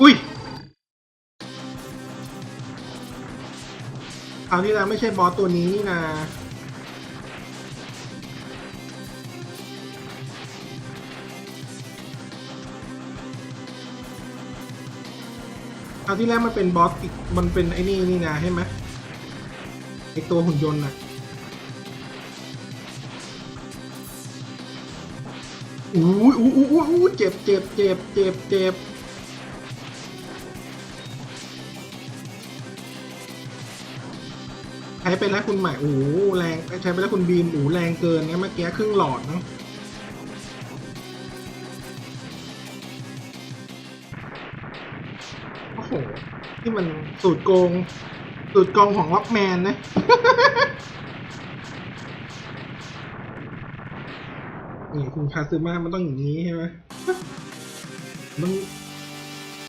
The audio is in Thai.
อุ้ยคราวที่แล้วไม่ใช่บอสตัวนี้นี่นะคราวที่แล้วมันเป็นบอสอีกมันเป็นไอ้นี่นี่นะใช่ไหมไอตัวหุ่นยนต์น่ะอู้ยอู้อู้อู้อู้เจ็บเจ็บเจ็บเจ็บเจ็บ ใช้ไปแล้วคุณใหม่โอ้แรงใช้ไปแล้วคุณบีมโอ้แรงเกินนะเมื่อกี้ครึ่งหลอดนะโอ้โหที่มันสูตรโกง สูตรโกงของล็อกแมนนะนี่คุณคาซึมามันต้องอย่างนี้ใช่ไหมมัน